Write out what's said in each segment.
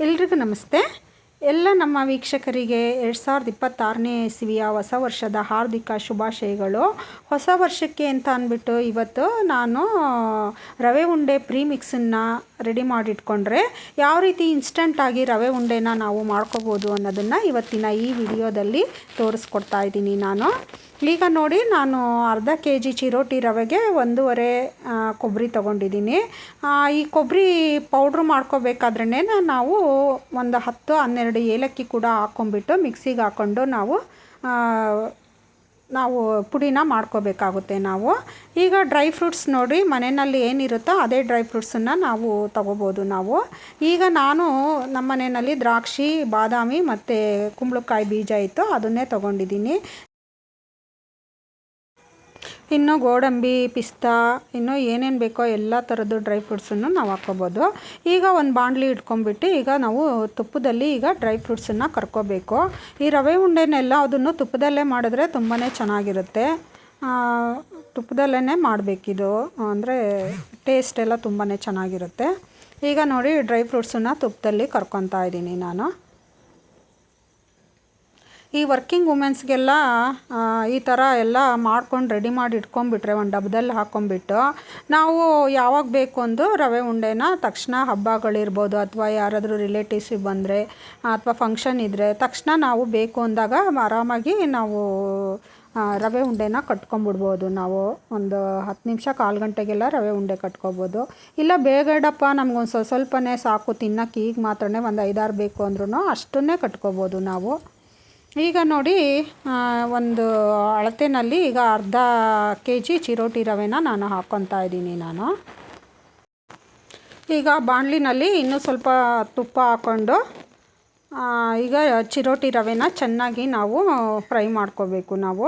ಎಲ್ರಿಗೂ ನಮಸ್ತೆ. ಎಲ್ಲ ನಮ್ಮ ವೀಕ್ಷಕರಿಗೆ ಎರಡು ಸಾವಿರದ ಇಪ್ಪತ್ತಾರನೇ ಇಸ್ವಿಯ ಹೊಸ ವರ್ಷದ ಹಾರ್ದಿಕ ಶುಭಾಶಯಗಳು. ಹೊಸ ವರ್ಷಕ್ಕೆ ಅಂತ ಅಂದ್ಬಿಟ್ಟು ಇವತ್ತು ನಾನು ರವೆ ಉಂಡೆ ಪ್ರೀ ಮಿಕ್ಸನ್ನು ರೆಡಿ ಮಾಡಿಟ್ಕೊಂಡ್ರೆ ಯಾವ ರೀತಿ ಇನ್ಸ್ಟಂಟಾಗಿ ರವೆ ಉಂಡೆನ ನಾವು ಮಾಡ್ಕೋಬೋದು ಅನ್ನೋದನ್ನು ಇವತ್ತಿನ ಈ ವಿಡಿಯೋದಲ್ಲಿ ತೋರಿಸ್ಕೊಡ್ತಾ ಇದ್ದೀನಿ ನಾನು. ಈಗ ನೋಡಿ ನಾನು ಅರ್ಧ ಕೆ ಜಿ ಚಿರೋಟಿ ರವೆಗೆ ಒಂದೂವರೆ ಕೊಬ್ಬರಿ ತೊಗೊಂಡಿದ್ದೀನಿ. ಈ ಕೊಬ್ಬರಿ ಪೌಡ್ರ್ ಮಾಡ್ಕೋಬೇಕಾದ್ರೇ ನಾವು ಒಂದು ಹತ್ತು, ಹನ್ನೆರಡು ಏಲಕ್ಕಿ ಕೂಡ ಹಾಕ್ಕೊಂಬಿಟ್ಟು ಮಿಕ್ಸಿಗೆ ಹಾಕ್ಕೊಂಡು ನಾವು ನಾವು ಪುಡಿನ ಮಾಡ್ಕೋಬೇಕಾಗುತ್ತೆ ನಾವು. ಈಗ ಡ್ರೈ ಫ್ರೂಟ್ಸ್ ನೋಡಿ ಮನೆಯಲ್ಲಿ ಏನಿರುತ್ತೋ ಅದೇ ಡ್ರೈ ಫ್ರೂಟ್ಸನ್ನು ನಾವು ತಗೋಬೋದು ನಾವು. ಈಗ ನಾನು ನಮ್ಮ ಮನೆಯಲ್ಲಿ ದ್ರಾಕ್ಷಿ, ಬಾದಾಮಿ ಮತ್ತು ಕುಂಬಳಕಾಯಿ ಬೀಜ ಇತ್ತು, ಅದನ್ನೇ ತೊಗೊಂಡಿದ್ದೀನಿ. ಇನ್ನು ಗೋಡಂಬಿ, ಪಿಸ್ತಾ, ಇನ್ನು ಏನೇನು ಬೇಕೋ ಎಲ್ಲ ಥರದ್ದು ಡ್ರೈ ಫ್ರೂಟ್ಸನ್ನು ನಾವು ಹಾಕ್ಕೋಬೋದು. ಈಗ ಒಂದು ಬಾಣಲಿ ಇಟ್ಕೊಂಡ್ಬಿಟ್ಟು ಈಗ ನಾವು ತುಪ್ಪದಲ್ಲಿ ಈಗ ಡ್ರೈ ಫ್ರೂಟ್ಸನ್ನು ಕರ್ಕೋಬೇಕು. ಈ ರವೆ ಉಂಡೆನೆಲ್ಲ ಅದನ್ನು ತುಪ್ಪದಲ್ಲೇ ಮಾಡಿದ್ರೆ ತುಂಬಾ ಚೆನ್ನಾಗಿರುತ್ತೆ. ತುಪ್ಪದಲ್ಲೇ ಮಾಡಬೇಕಿದು. ಅಂದರೆ ಟೇಸ್ಟ್ ಎಲ್ಲ ತುಂಬಾ ಚೆನ್ನಾಗಿರುತ್ತೆ. ಈಗ ನೋಡಿ ಡ್ರೈ ಫ್ರೂಟ್ಸನ್ನು ತುಪ್ಪದಲ್ಲಿ ಕರ್ಕೊತಾ ಇದ್ದೀನಿ ನಾನು. ಈ ವರ್ಕಿಂಗ್ ವುಮೆನ್ಸ್ಗೆಲ್ಲ ಈ ಥರ ಎಲ್ಲ ಮಾಡ್ಕೊಂಡು ರೆಡಿ ಮಾಡಿ ಇಟ್ಕೊಂಡ್ಬಿಟ್ರೆ, ಒಂದು ಡಬ್ಬದಲ್ಲಿ ಹಾಕ್ಕೊಂಬಿಟ್ಟು ನಾವು ಯಾವಾಗ ಬೇಕು ಅಂದು ರವೆ ಉಂಡೆನ ತಕ್ಷಣ ಹಬ್ಬಗಳಿರ್ಬೋದು, ಅಥವಾ ಯಾರಾದರೂ ರಿಲೇಟಿವ್ಸಿಗೆ ಬಂದರೆ, ಅಥವಾ ಫಂಕ್ಷನ್ ಇದ್ದರೆ ತಕ್ಷಣ ನಾವು ಬೇಕು ಅಂದಾಗ ಆರಾಮಾಗಿ ನಾವು ರವೆ ಉಂಡೆನ ಕಟ್ಕೊಂಬಿಡ್ಬೋದು ನಾವು ಒಂದು ಹತ್ತು ನಿಮಿಷ ಕಾಲು ಗಂಟೆಗೆಲ್ಲ ರವೆ ಉಂಡೆ ಕಟ್ಕೋಬೋದು. ಇಲ್ಲ ಬೇಗಡಪ್ಪ, ನಮ್ಗೊಂದು ಸ್ವಲ್ಪ ಸ್ವಲ್ಪನೇ ಸಾಕು ತಿನ್ನಕ್ಕೆ ಈಗ ಮಾತ್ರನೇ ಒಂದು ಐದಾರು ಬೇಕು ಅಂದ್ರೂ ಅಷ್ಟನ್ನೇ ಕಟ್ಕೋಬೋದು ನಾವು. ಈಗ ನೋಡಿ ಒಂದು ಅಳತೆನಲ್ಲಿ ಈಗ ಅರ್ಧ ಕೆ ಜಿ ಚಿರೋಟಿ ರವೆನ ನಾನು ಹಾಕ್ಕೊತಾ ಇದ್ದೀನಿ ನಾನು. ಈಗ ಬಾಣಲಿನಲ್ಲಿ ಇನ್ನೂ ಸ್ವಲ್ಪ ತುಪ್ಪ ಹಾಕ್ಕೊಂಡು ಈಗ ಚಿರೋಟಿ ರವೆನ ಚೆನ್ನಾಗಿ ನಾವು ಫ್ರೈ ಮಾಡ್ಕೋಬೇಕು ನಾವು.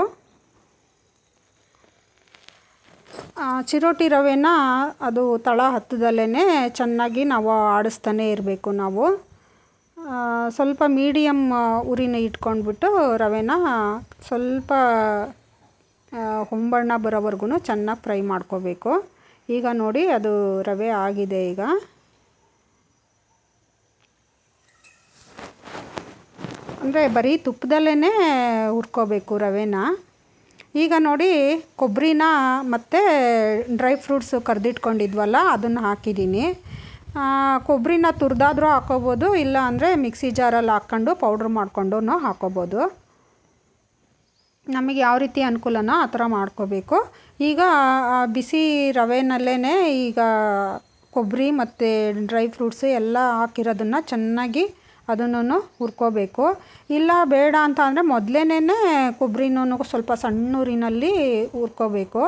ಚಿರೋಟಿ ರವೆನ ಅದು ತಳ ಹತ್ತದಲ್ಲೇ ಚೆನ್ನಾಗಿ ನಾವು ಆಡಿಸ್ತಾನೆ ಇರಬೇಕು ನಾವು. ಸ್ವಲ್ಪ ಮೀಡಿಯಮ್ ಉರಿನ ಇಟ್ಕೊಂಡ್ಬಿಟ್ಟು ರವೆನ ಸ್ವಲ್ಪ ಹೊಂಬಣ್ಣ ಬರೋವರೆಗೂ ಚೆನ್ನಾಗಿ ಫ್ರೈ ಮಾಡ್ಕೋಬೇಕು. ಈಗ ನೋಡಿ ಅದು ರವೆ ಆಗಿದೆ ಈಗ. ಅಂದರೆ ಬರೀ ತುಪ್ಪದಲ್ಲೇ ಹುರ್ಕೋಬೇಕು ರವೆನ. ಈಗ ನೋಡಿ ಕೊಬ್ಬರಿನ ಮತ್ತು ಡ್ರೈ ಫ್ರೂಟ್ಸು ಕರೆದಿಟ್ಕೊಂಡಿದ್ವಲ್ಲ, ಅದನ್ನು ಹಾಕಿದ್ದೀನಿ. ಕೊಬ್ಬರಿನ ತುರಿದಾದರೂ ಹಾಕೋಬೋದು, ಇಲ್ಲ ಅಂದರೆ ಮಿಕ್ಸಿ ಜಾರಲ್ಲಿ ಹಾಕ್ಕೊಂಡು ಪೌಡ್ರ್ ಮಾಡ್ಕೊಂಡು ಹಾಕೋಬೋದು. ನಮಗೆ ಯಾವ ರೀತಿ ಅನುಕೂಲನೋ ಆ ಥರ ಮಾಡ್ಕೋಬೇಕು. ಈಗ ಬಿಸಿ ರವೆನಲ್ಲೇ ಈಗ ಕೊಬ್ಬರಿ ಮತ್ತು ಡ್ರೈ ಫ್ರೂಟ್ಸ್ ಎಲ್ಲ ಹಾಕಿರೋದನ್ನು ಚೆನ್ನಾಗಿ ಅದನ್ನು ಹುರ್ಕೋಬೇಕು. ಇಲ್ಲ ಬೇಡ ಅಂತ ಅಂದರೆ ಮೊದಲೇನೇ ಕೊಬ್ಬರಿನೂ ಸ್ವಲ್ಪ ಸಣ್ಣ ಉರಿನಲ್ಲಿ ಹುರ್ಕೋಬೇಕು.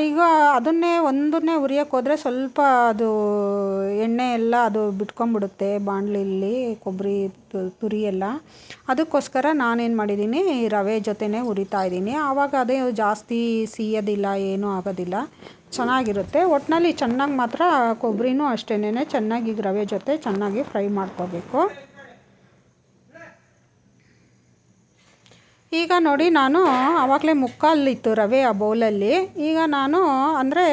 ಈಗ ಅದನ್ನೇ ಒಂದನ್ನೇ ಉರಿಯೋಕೆ ಹೋದರೆ ಸ್ವಲ್ಪ ಅದು ಎಣ್ಣೆ ಎಲ್ಲ ಅದು ಬಿಟ್ಕೊಂಬಿಡುತ್ತೆ ಬಾಣಲಿಲಿ ಕೊಬ್ಬರಿ ತುರಿ ಎಲ್ಲ. ಅದಕ್ಕೋಸ್ಕರ ನಾನೇನು ಮಾಡಿದ್ದೀನಿ, ರವೆ ಜೊತೆನೇ ಉರಿತಾ ಇದ್ದೀನಿ. ಆವಾಗ ಅದೇ ಜಾಸ್ತಿ ಸೀಯೋದಿಲ್ಲ, ಏನೂ ಆಗೋದಿಲ್ಲ. ಚೆನ್ನಾಗಿರುತ್ತೆ. ಒಟ್ಟಿನಲ್ಲಿ ಚೆನ್ನಾಗಿ ಮಾತ್ರ ಕೊಬ್ಬರಿನೂ ಅಷ್ಟೇನೆ ಚೆನ್ನಾಗಿ ರವೆ ಜೊತೆ ಚೆನ್ನಾಗಿ ಫ್ರೈ ಮಾಡ್ಕೋಬೇಕು. ಈಗ ನೋಡಿ ನಾನು ಆವಾಗಲೇ ಮುಕ್ಕಾಲಿತ್ತು ರವೆ ಆ ಬೌಲಲ್ಲಿ. ಈಗ ನಾನು ಅಂದರೆ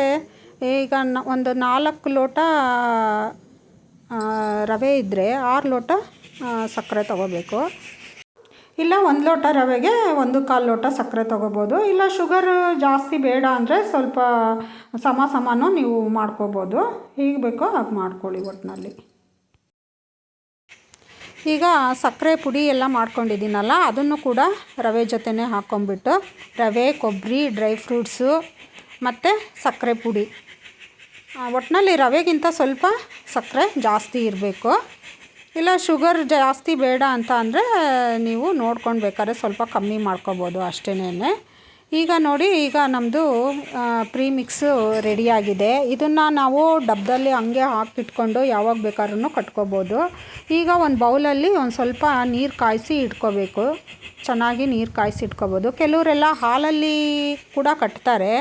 ಈಗ ನ- ಒಂದು ನಾಲ್ಕು ಲೋಟ ರವೆ ಇದ್ದರೆ ಆರು ಲೋಟ ಸಕ್ಕರೆ ತಗೋಬೇಕು. ಇಲ್ಲ ಒಂದು ಲೋಟ ರವೆಗೆ ಒಂದು ಕಾಲು ಲೋಟ ಸಕ್ಕರೆ ತೊಗೋಬೋದು. ಇಲ್ಲ ಶುಗರ್ ಜಾಸ್ತಿ ಬೇಡ ಅಂದರೆ ಸ್ವಲ್ಪ ಸಮ ಸಮಾನು ನೀವು ಮಾಡ್ಕೋಬೋದು. ಹೀಗೆ ಬೇಕೋ ಹಾಗೆ ಮಾಡ್ಕೊಳ್ಳಿ ಒಟ್ಟಿನಲ್ಲಿ ಈಗ ಸಕ್ಕರೆ ಪುಡಿ ಎಲ್ಲ ಮಾಡ್ಕೊಂಡಿದ್ದೀನಲ್ಲ, ಅದನ್ನು ಕೂಡ ರವೆ ಜೊತೆನೇ ಹಾಕ್ಕೊಂಬಿಟ್ಟು ರವೆ, ಕೊಬ್ಬರಿ, ಡ್ರೈ ಫ್ರೂಟ್ಸು ಮತ್ತು ಸಕ್ಕರೆ ಪುಡಿ. ಒಟ್ಟಿನಲ್ಲಿ ರವೆಗಿಂತ ಸ್ವಲ್ಪ ಸಕ್ಕರೆ ಜಾಸ್ತಿ ಇರಬೇಕು. ಇಲ್ಲ, ಶುಗರ್ ಜಾಸ್ತಿ ಬೇಡ ಅಂತ ಅಂದರೆ ನೀವು ನೋಡ್ಕೊಂಡು ಬೇಕಾದ್ರೆ ಸ್ವಲ್ಪ ಕಮ್ಮಿ ಮಾಡ್ಕೋಬೋದು ಅಷ್ಟೇನೆ. ಈಗ ನೋಡಿ, ಈಗ ನಮ್ಮದು ಪ್ರೀ ಮಿಕ್ಸು ರೆಡಿಯಾಗಿದೆ ಇದನ್ನು ನಾವು ಡಬ್ಬದಲ್ಲಿ ಹಂಗೆ ಹಾಕಿಟ್ಕೊಂಡು ಯಾವಾಗ ಬೇಕಾದ್ರೂ ಕಟ್ಕೋಬೋದು. ಈಗ ಒಂದು ಬೌಲಲ್ಲಿ ಒಂದು ಸ್ವಲ್ಪ ನೀರು ಕಾಯಿಸಿ ಇಟ್ಕೋಬೇಕು. ಚೆನ್ನಾಗಿ ನೀರು ಕಾಯಿಸಿ ಇಟ್ಕೋಬೋದು. ಕೆಲವರೆಲ್ಲ ಹಾಲಲ್ಲಿ ಕೂಡ ಕಟ್ತಾರೆ.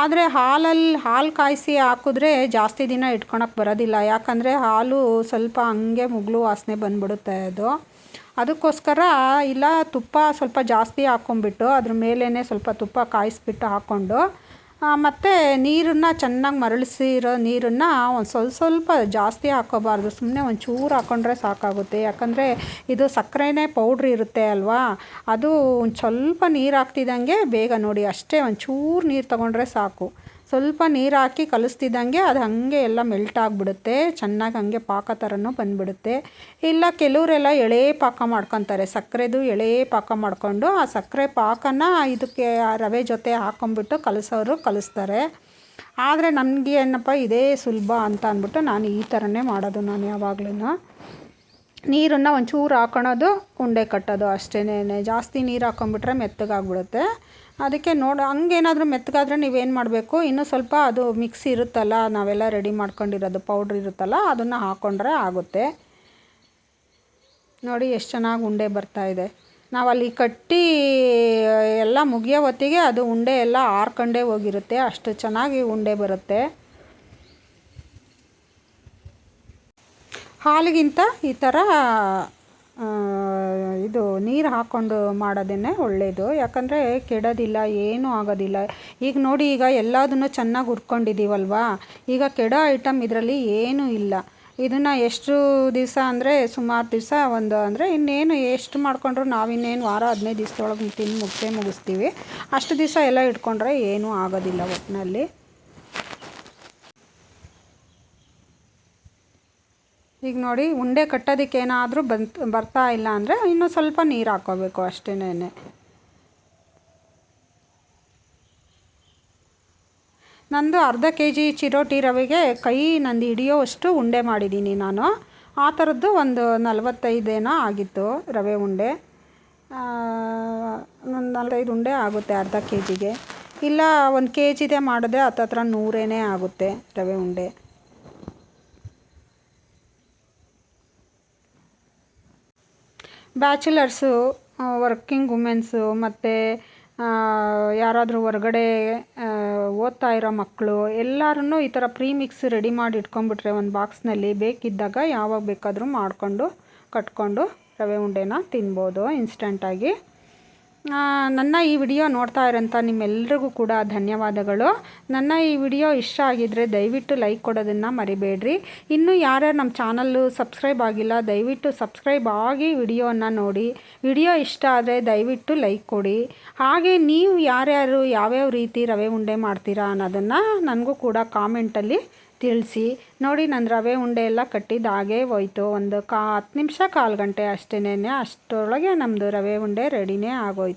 ಆದರೆ ಹಾಲಲ್ಲಿ ಹಾಲು ಕಾಯಿಸಿ ಹಾಕಿದ್ರೆ ಜಾಸ್ತಿ ದಿನ ಇಟ್ಕೊಳಕ್ಕೆ ಬರೋದಿಲ್ಲ. ಯಾಕಂದರೆ ಹಾಲು ಸ್ವಲ್ಪ ಹಂಗೆ ಮುಗ್ಲು ವಾಸನೆ ಬಂದ್ಬಿಡುತ್ತೆ ಅದು. ಅದಕ್ಕೋಸ್ಕರ ಇಲ್ಲ, ತುಪ್ಪ ಸ್ವಲ್ಪ ಜಾಸ್ತಿ ಹಾಕ್ಕೊಂಬಿಟ್ಟು ಅದ್ರ ಮೇಲೇ ಸ್ವಲ್ಪ ತುಪ್ಪ ಕಾಯಿಸ್ಬಿಟ್ಟು ಹಾಕ್ಕೊಂಡು ಮತ್ತು ನೀರನ್ನು ಚೆನ್ನಾಗಿ ಮರಳಿಸಿರೋ ನೀರನ್ನು ಒಂದು ಸ್ವಲ್ಪ ಸ್ವಲ್ಪ ಜಾಸ್ತಿ ಹಾಕ್ಕೋಬಾರ್ದು ಸುಮ್ಮನೆ ಒಂದು ಚೂರು ಹಾಕ್ಕೊಂಡ್ರೆ ಸಾಕಾಗುತ್ತೆ. ಯಾಕಂದರೆ ಇದು ಸಕ್ಕರೆನೇ ಪೌಡ್ರ್ ಇರುತ್ತೆ ಅಲ್ವಾ? ಅದು ಒಂದು ಸ್ವಲ್ಪ ನೀರು ಹಾಕ್ತಿದ್ದಂಗೆ ಬೇಗ ನೋಡಿ, ಅಷ್ಟೇ ಒಂಚೂರು ನೀರು ತಗೊಂಡ್ರೆ ಸಾಕು. ಸ್ವಲ್ಪ ನೀರು ಹಾಕಿ ಕಲಿಸ್ತಿದ್ದಂಗೆ ಅದು ಹಾಗೆ ಎಲ್ಲ ಮೆಲ್ಟ್ ಆಗಿಬಿಡುತ್ತೆ. ಚೆನ್ನಾಗಿ ಹಾಗೆ ಪಾಕ ಥರನೂ ಬಂದುಬಿಡುತ್ತೆ. ಇಲ್ಲ ಕೆಲವರೆಲ್ಲ ಎಳೆ ಪಾಕ ಮಾಡ್ಕೊತಾರೆ. ಸಕ್ಕರೆದು ಎಳೆ ಪಾಕ ಮಾಡಿಕೊಂಡು ಆ ಸಕ್ಕರೆ ಪಾಕನ ಇದಕ್ಕೆ ರವೆ ಜೊತೆ ಹಾಕೊಂಡ್ಬಿಟ್ಟು ಕಲಸೋರು ಕಲಿಸ್ತಾರೆ. ಆದರೆ ನನಗೆ ಏನಪ್ಪ ಇದೇ ಸುಲಭ ಅಂತ ಅಂದ್ಬಿಟ್ಟು ನಾನು ಈ ಥರನೇ ಮಾಡೋದು ನಾನು ಯಾವಾಗ್ಲೂ ನೀರನ್ನು ಒಂಚೂರು ಹಾಕೊಳೋದು ಉಂಡೆ ಕಟ್ಟೋದು ಅಷ್ಟೇ ಜಾಸ್ತಿ ನೀರು ಹಾಕೊಂಡ್ಬಿಟ್ರೆ ಮೆತ್ತಗಾಗ್ಬಿಡುತ್ತೆ. ಅದಕ್ಕೆ ನೋಡಿ, ಹಂಗೇನಾದರೂ ಮೆತ್ತಗಾದ್ರೆ ನೀವೇನು ಮಾಡಬೇಕು? ಇನ್ನೂ ಸ್ವಲ್ಪ ಅದು ಮಿಕ್ಸಿ ಇರುತ್ತಲ್ಲ, ನಾವೆಲ್ಲ ರೆಡಿ ಮಾಡ್ಕೊಂಡಿರೋದು ಪೌಡ್ರ್ ಇರುತ್ತಲ್ಲ, ಅದನ್ನು ಹಾಕ್ಕೊಂಡ್ರೆ ಆಗುತ್ತೆ. ನೋಡಿ ಎಷ್ಟು ಚೆನ್ನಾಗಿ ಉಂಡೆ ಬರ್ತಾಯಿದೆ ನಾವಲ್ಲಿ ಕಟ್ಟಿ, ಎಲ್ಲ ಮುಗಿಯೋ ಹೊತ್ತಿಗೆ ಅದು ಉಂಡೆ ಎಲ್ಲ ಹಾರ್ಕೊಂಡೇ ಹೋಗಿರುತ್ತೆ. ಅಷ್ಟು ಚೆನ್ನಾಗಿ ಉಂಡೆ ಬರುತ್ತೆ. ಹಾಲಿಗಿಂತ ಈ ಥರ ಇದು ನೀರು ಹಾಕ್ಕೊಂಡು ಮಾಡೋದನ್ನೇ ಒಳ್ಳೆಯದು ಯಾಕಂದರೆ ಕೆಡೋದಿಲ್ಲ, ಏನೂ ಆಗೋದಿಲ್ಲ. ಈಗ ನೋಡಿ, ಈಗ ಎಲ್ಲದನ್ನು ಚೆನ್ನಾಗಿ ಹುರ್ಕೊಂಡಿದ್ದೀವಲ್ವಾ ಈಗ ಕೆಡೋ ಐಟಮ್ ಇದರಲ್ಲಿ ಏನೂ ಇಲ್ಲ. ಇದನ್ನು ಎಷ್ಟು ದಿವಸ ಅಂದರೆ, ಸುಮಾರು ದಿವಸ ಒಂದು ಅಂದರೆ, ಇನ್ನೇನು ಎಷ್ಟು ಮಾಡಿಕೊಂಡ್ರು ನಾವಿನ್ನೇನು ವಾರ, ಹದಿನೈದು ದಿವ್ಸದೊಳಗೆ ತಿಂದು ಮುಗಿಸೇ ಮುಗಿಸ್ತೀವಿ. ಅಷ್ಟು ದಿವಸ ಎಲ್ಲ ಇಟ್ಕೊಂಡ್ರೆ ಏನೂ ಆಗೋದಿಲ್ಲ ಒಟ್ಟಿನಲ್ಲಿ ಈಗ ನೋಡಿ ಉಂಡೆ ಕಟ್ಟೋದಕ್ಕೆ ಏನಾದರೂ ಬಂತು, ಬರ್ತಾ ಇಲ್ಲ ಅಂದರೆ ಇನ್ನೂ ಸ್ವಲ್ಪ ನೀರು ಹಾಕೋಬೇಕು ಅಷ್ಟೇನೆ. ನಂದು ಅರ್ಧ ಕೆ ಜಿ ಚಿರೋಟಿ ರವೆಗೆ ಕೈ ನಂದು ಹಿಡಿಯೋವಷ್ಟು ಉಂಡೆ ಮಾಡಿದ್ದೀನಿ ನಾನು. ಆ ಥರದ್ದು ಒಂದು ನಲವತ್ತೈದೇನೋ ಆಗಿತ್ತು ರವೆ ಉಂಡೆ. ಒಂದು ನಲ್ವೈದು ಉಂಡೆ ಆಗುತ್ತೆ ಅರ್ಧ ಕೆ ಜಿಗೆ ಇಲ್ಲ, ಒಂದು ಕೆ ಜಿದೆ ಮಾಡಿದ್ರೆ ಹತ್ತತ್ರ ನೂರೇನೇ ಆಗುತ್ತೆ ರವೆ ಉಂಡೆ. ಬ್ಯಾಚುಲರ್ಸು ವರ್ಕಿಂಗ್ ವುಮೆನ್ಸು ಮತ್ತು ಯಾರಾದರೂ ಹೊರ್ಗಡೆ ಓದ್ತಾ ಇರೋ ಮಕ್ಕಳು ಎಲ್ಲರೂ ಈ ಥರ ಪ್ರೀ ಮಿಕ್ಸ್ ರೆಡಿ ಮಾಡಿ ಇಟ್ಕೊಂಡ್ಬಿಟ್ರೆ ಒಂದು ಬಾಕ್ಸ್ನಲ್ಲಿ ಬೇಕಿದ್ದಾಗ ಯಾವಾಗ ಬೇಕಾದರೂ ಮಾಡಿಕೊಂಡು ಕಟ್ಕೊಂಡು ರವೆ ಉಂಡೆನ ತಿನ್ಬೋದು ಇನ್ಸ್ಟಂಟಾಗಿ. ನನ್ನ ಈ ವಿಡಿಯೋ ನೋಡ್ತಾ ಇರೋಂಥ ನಿಮ್ಮೆಲ್ಲರಿಗೂ ಕೂಡ ಧನ್ಯವಾದಗಳು. ನನ್ನ ಈ ವಿಡಿಯೋ ಇಷ್ಟ ಆಗಿದ್ದರೆ ದಯವಿಟ್ಟು ಲೈಕ್ ಕೊಡೋದನ್ನು ಮರಿಬೇಡ್ರಿ. ಇನ್ನೂ ಯಾರ್ಯಾರು ನಮ್ಮ ಚಾನಲ್ಲು ಸಬ್ಸ್ಕ್ರೈಬ್ ಆಗಿಲ್ಲ, ದಯವಿಟ್ಟು ಸಬ್ಸ್ಕ್ರೈಬ್ ಆಗಿ ವಿಡಿಯೋನ ನೋಡಿ. ವಿಡಿಯೋ ಇಷ್ಟ ಆದರೆ ದಯವಿಟ್ಟು ಲೈಕ್ ಕೊಡಿ. ಹಾಗೆ ನೀವು ಯಾರ್ಯಾರು ಯಾವ್ಯಾವ ರೀತಿ ರವೆ ಉಂಡೆ ಮಾಡ್ತೀರಾ ಅನ್ನೋದನ್ನು ನನಗೂ ಕೂಡ ಕಾಮೆಂಟಲ್ಲಿ ತಿಳಿಸಿ. ನೋಡಿ ನನ್ನ ರವೆ ಉಂಡೆ ಎಲ್ಲ ಕಟ್ಟಿದ್ದು ಹಾಗೇ ಹೋಯ್ತು. ಒಂದು ಕಾ, ಹತ್ತು ನಿಮಿಷ ಕಾಲು ಗಂಟೆ ಅಷ್ಟೇನೆ ಅಷ್ಟರೊಳಗೆ ನಮ್ಮದು ರವೆ ಉಂಡೆ ರೆಡಿನೇ ಆಗೋಯ್ತು.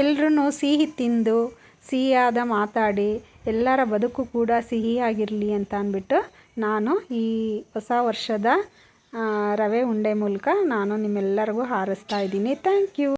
ಎಲ್ರೂ ಸಿಹಿ ತಿಂದು, ಸಿಹಿಯಾದ ಮಾತಾಡಿ, ಎಲ್ಲರ ಬದುಕು ಕೂಡ ಸಿಹಿಯಾಗಿರಲಿ ಅಂತ ಅಂದ್ಬಿಟ್ಟು ನಾನು ಈ ಹೊಸ ವರ್ಷದ ರವೆ ಉಂಡೆ ಮೂಲಕ ನಾನು ನಿಮ್ಮೆಲ್ಲರಿಗೂ ಹಾರಿಸ್ತಾ ಇದ್ದೀನಿ. Thank you